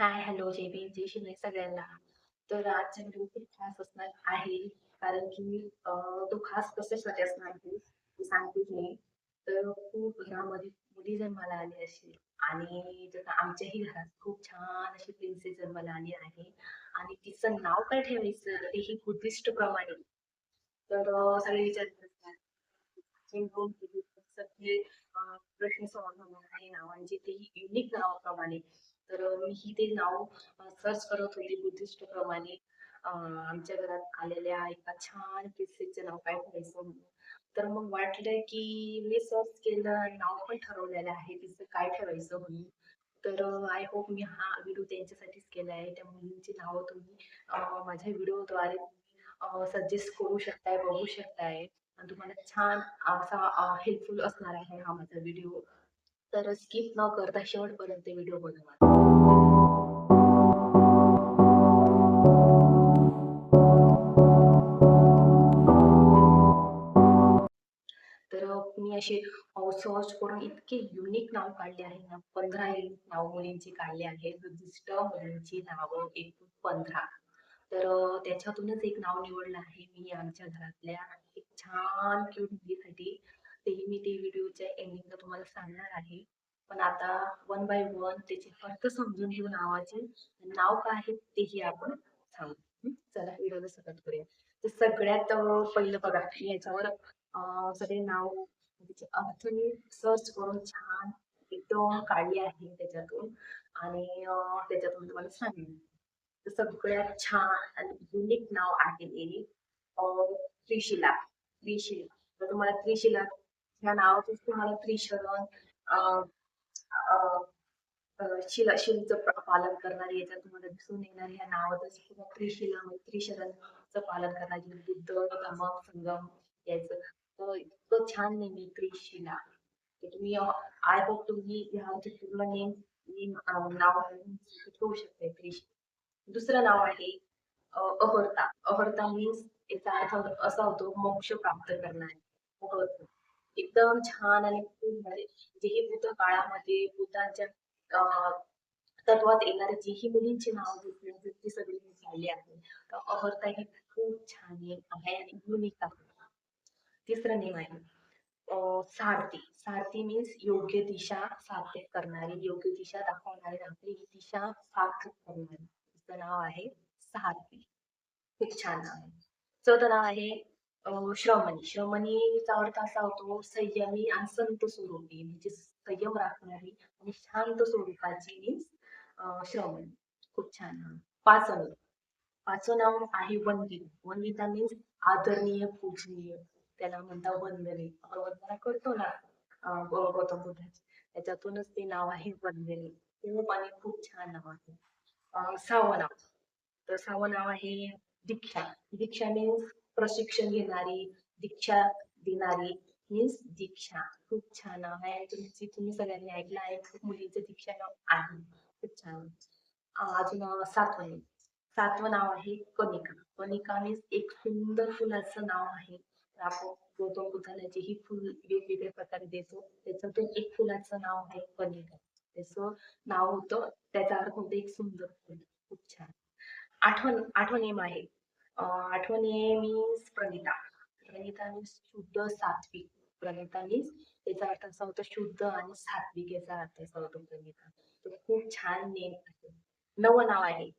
हाय, hello, जय भीम, जय शिंदे सगळ्यांना. तर आजचा व्हिडिओ खूप खास असणार आहे. कारण की तो खास कशासाठी असणार आहे, सांगते मी. तर खूप घरामध्ये मुली जन्माला आली असेल आणि जसं आमच्याही घरात खूप छान अशी प्रिन्सेस जन्माला आली आहे आणि तिचं नाव काय ठेवायचं तेही बुद्धिस्ट प्रमाणे. तर सगळे विचार सगळे प्रश्न सॉल्व्ह होणार आहे नावांचे तेही युनिक नावाप्रमाणे. तर मी ही ते नाव सर्च करत होते बुद्धिस्ट प्रमाणे. आमच्या घरात आलेल्या एका छान प्रिन्सेसचं नाव काय ठेवायचं तर मग वाटलं की मी सर्च केलं नाव पण ठरवलेलं आहे तिचं काय ठेवायचं म्हणून. तर आय होप मी हा व्हिडिओ त्यांच्यासाठीच केला आहे. त्या मुलींची नावं तुम्ही माझ्या व्हिडिओद्वारे सजेस्ट करू शकताय, बघू शकताय. आणि तुम्हाला छान असा हेल्पफुल असणार आहे हा माझा व्हिडिओ. तर स्किप न करता शेवटपर्यंत व्हिडिओ बघा. तर मी असे सर्च करून इतके युनिक नाव काढले आहे ना, पंधरा नाव मुलींची काढले आहेत. बुद्धिस्ट मुलींची नावं एकूण 15. तर त्याच्यातूनच एक नाव निवडलं आहे मी आमच्या घरातल्या एक छान क्यूट मुलीसाठी. तेही मी ते व्हिडिओच्या एंडिंगला तुम्हाला सांगणार आहे. पण आता वन बाय वन त्याचे अर्थ समजून घेऊ नावाचे. नाव काय आहे तेही आपण सांगू. चला व्हिडिओला सुरुवात करूया. तर सगळ्यात पहिलं बघा याच्यावर सगळे नाव त्याचे अर्थ मी सर्च करून छान एकदम काढली आहे त्याच्यातून आणि त्याच्यातून तुम्हाला सांगेन. सगळ्यात छान आणि युनिक नाव आहे ते त्रिशिला. त्रिशिला. तर तुम्हाला त्रिशिला ह्या नावातच तुम्हाला त्रिशरण शिला शिवचं पालन करणारी याच्यात तुम्हाला दिसून येणार ह्या नावातच किंवा त्रिशिला म्हणजे त्रिशरण पालन करणारी बुद्ध धम्म संगम यायचं इतकं छान नेम आहे तुम्ही आय होप तुम्ही ह्याचे पूर्ण नेम नेम नाव करू शकते क्रिश दुसरं नाव आहे अहर्ता. अहर्ता मीन्स याचा अर्थ असा होतो मोक्ष प्राप्त करणारे. एकदम छान आणि खूप म्हणजे जेही बुद्ध काळामध्ये बुद्धांच्या तत्वात येणारे जेही मुलींची नाव घेतली ती सगळी झाली पाहिली आहे. तर अहर्ता ही खूप छान आहे आणि युनिक आहे. तिसरं नेम आहे सारथी. सारथी मीन्स योग्य दिशा साध्य करणारी, योग्य दिशा दाखवणारी, आपली दिशा सार्थक करणारी. तिचं नाव आहे सारथी. खूप छान नाव आहे. चौथं नाव आहे श्रमणी. श्रमणीचा अर्थ असा होतो संयमी आणि संत स्वरूपी म्हणजे संयम राखणारी आणि शांत स्वरूपाची मीन्स श्रमणी. खूप छान नाव. पाचवं पाचवं नाव आहे वंदिता. वंदिता मीन्स आदरणीय, पूजनीय. त्याला म्हणतात वंदने. वंदना करतो ना गौ- गौतम बुद्धाची. त्याच्यातूनच ते नाव आहे वंदने. खूप आणि खूप छान नाव आहे. अ, नाव तर सहावं नाव आहे दीक्षा. दीक्षा मीन्स प्रशिक्षण घेणारी, दीक्षा देणारी मीन्स दीक्षा. खूप छान नाव आहे तुमची तुम्ही सगळ्यांनी ऐकलं आहे खूप मुलीचं दीक्षा नाव आहे. खूप छान. अजून अ, सातवं नाव. सातवं नाव आहे कनिका. कनिका मीन्स एक सुंदर फुलाचं नाव आहे. आपण गौतम बुद्धाला ही फुल वेगवेगळ्या प्रकारे देतो त्याच्यातून एक फुलाचं नाव आहे कनिका. त्याचं नाव होतं त्याचा अर्थ होतं एक सुंदर फुल. खूप छान. आठवण आठवण एम आहे. आठवण M means Pranita. Pranita means शुद्ध सात्विक. प्रणिता मीन्स त्याचा अर्थ असा होतो शुद्ध आणि सात्विक याचा अर्थ असा होतो प्रणिता. तर खूप छान नेम आहे. नवं नाव आहे.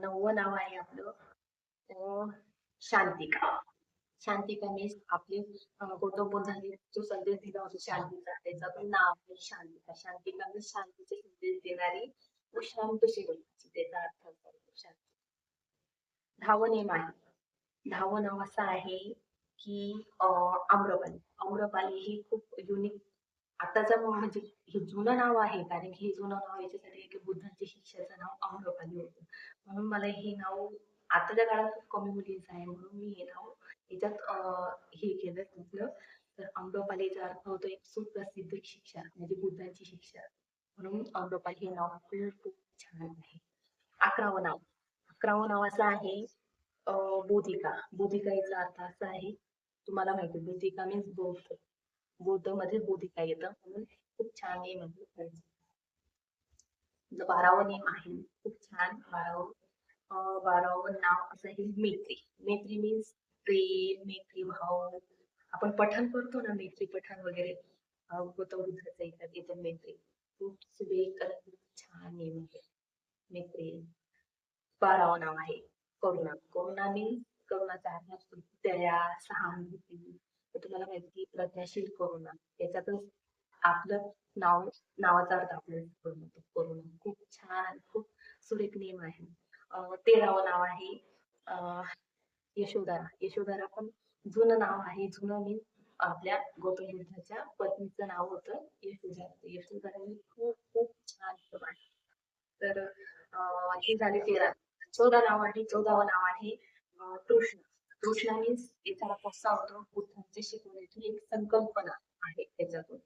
नववं नाव आहे आपलं. शांतिका. शांती मीन्स आपले गौतम बुद्धाने जो संदेश दिला होता शांतीचा त्याचा पण नाव आहे शांतिका शांती मीन्स शांतीचे संदेश देणारी व शांत स्वरूपाची त्याचा अर्थ शांती. दहावं नेम आहे धावन नाव असं आहे की आम्रपाली. आम्रपाली ही खूप युनिक आताचं म्हणजे हे जुनं नाव आहे कारण की हे जुनं नाव याच्यासाठी की बुद्धांच्या शिक्षाचं नाव आम्रपाली होतं. म्हणून मला हे नाव आताच्या काळात खूप कमी मुलींचं आहे म्हणून मी हे नाव याच्यात हे केलं म्हटलं तर आम्रपालीचा अर्थ होतो एक सुप्रसिद्ध शिक्षा म्हणजे बुद्धांची शिक्षा. म्हणून आम्रपाली हे नाव खूप छान आहे. अकरावं नाव. अकरावं नाव असं आहे बोधिका. बोधिका याचा अर्थ असा आहे तुम्हाला माहिती बोधिका मीन्स बौद्ध. बौद्धमध्ये बोधिका येतं म्हणून खूप छान आहे म्हणजे बारावं नेम आहे खूप छान. बारावं बारावं नाव असं आहे मैत्री. मैत्री मीन्स प्रेम मैत्री भाव आपण पठण करतो ना मैत्री पठण वगैरे गौतम बुद्धाचं येतात येतं मैत्री. खूप सुरेख छान नेम आहे म्हणजे. मैत्री. बारावं नाव आहे करुणा. करुणा मीन्स करुणाचा अर्थ असतो दया सहानुभूती. तर तुम्हाला माहिती प्रज्ञाशील करुणा. याच्यातच आपलं नाव नावाचा अर्थ आपल्याला करुणा. खूप छान खूप सुरेख नेम आहे. तेरावं नाव आहे अं, यशोधरा यशोधरा पण जुनं नाव आहे जुनं मीन आपल्या गोपीनाथाच्या पत्नीचं नाव होतं यशोधरा यशोधरा खूप खूप छान तर हे झाले तेरा. चौदा नाव आहे चौदावं नाव आहे कृष्ण. कृष्ण मीन्स याचा कसा होतो बुद्धांच्या शिकवण्याची एक संकल्पना आहे त्याच्यातून.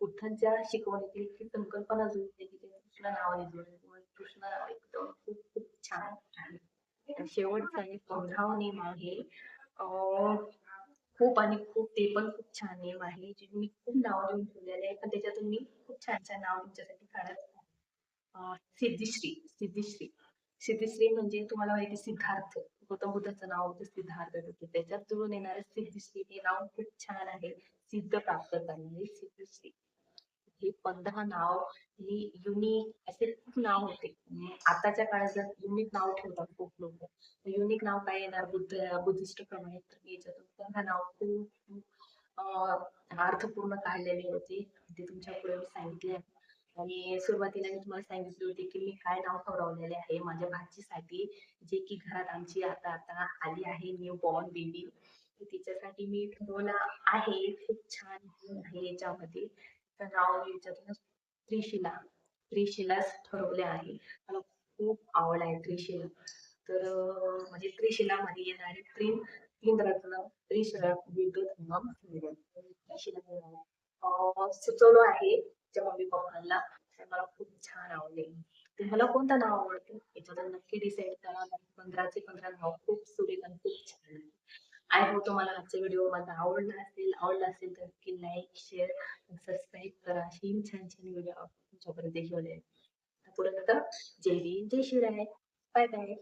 बुद्धांच्या शिकवण्याची संकल्पना जुळते की कृष्ण नावाने जुळते त्यामुळे कृष्ण नाव एकदम खूप खूप छान आहे आणि शेवटचा एक पंधरावा नेम आहे. खूप आणि खूप ते पण खूप छान नेम आहे जे मी खूप नाव लिहून ठेवलेले आहे पण त्याच्यातून मी खूप छान छान नाव तुमच्यासाठी काढत सिद्धिश्री सिद्धिश्री. सिद्धिश्री म्हणजे तुम्हाला माहिती सिद्धार्थ. गौतम बुद्धाचं नाव होतं सिद्धार्थ होतं त्याच्यात जुळून येणारे सिद्धिश्री हे नाव खूप छान आहे. सिद्ध प्राप्त करणारे सिद्धिश्री. हे पंधरा नाव हे युनिक असे खूप नाव होते. आताच्या काळात जर युनिक नाव ठेवतात खूप लोक युनिक नाव काय येणार? बुद्ध बुद्धिस्ट प्रमाणे तर याच्यातून पंधरा नाव खूप अर्थपूर्ण काढलेले होते. ते तुमच्यापुढे मी सांगितले आहे. आणि सुरुवातीला मी तुम्हाला सांगितले होते की मी काय नाव ठरवलेले आहे माझ्या भाचीसाठी जे की घरात आमची आता आता आली आहे न्यू बॉर्न बेबी तिच्यासाठी मी ठरवलं आहे खूप छान आहे याच्यामध्ये. नाव मी याच्यातूनच त्रिशिला त्रिशिलाच ठरवले आहे. मला खूप आवड आहे त्रिशिला. तर म्हणजे म्हणजे त्रिशिलामध्ये येणारे त्रिन तीन रत्न त्रिशिला विद्युत धर्मम त्रिशिला सुचवलं आहे त्या मम्मी पप्पांना मला खूप छान आवडले. तुम्हाला कोणतं नाव आवडतं? याच्यावर नक्की डिसाईड करा. पंधराचे पंधरा नाव खूप सुरेख आणि खूप छान आहे. आय होप तुम्हाला आजचा व्हिडिओ माझा आवडला असेल. आवडला असेल तर नक्की लाईक शेअर सबस्क्राईब करा. अशी छान छान व्हिडिओ तुमच्यापर्यंत घेऊन येईल. तोपर्यंत जय भीम जय शिवराय. Bye bye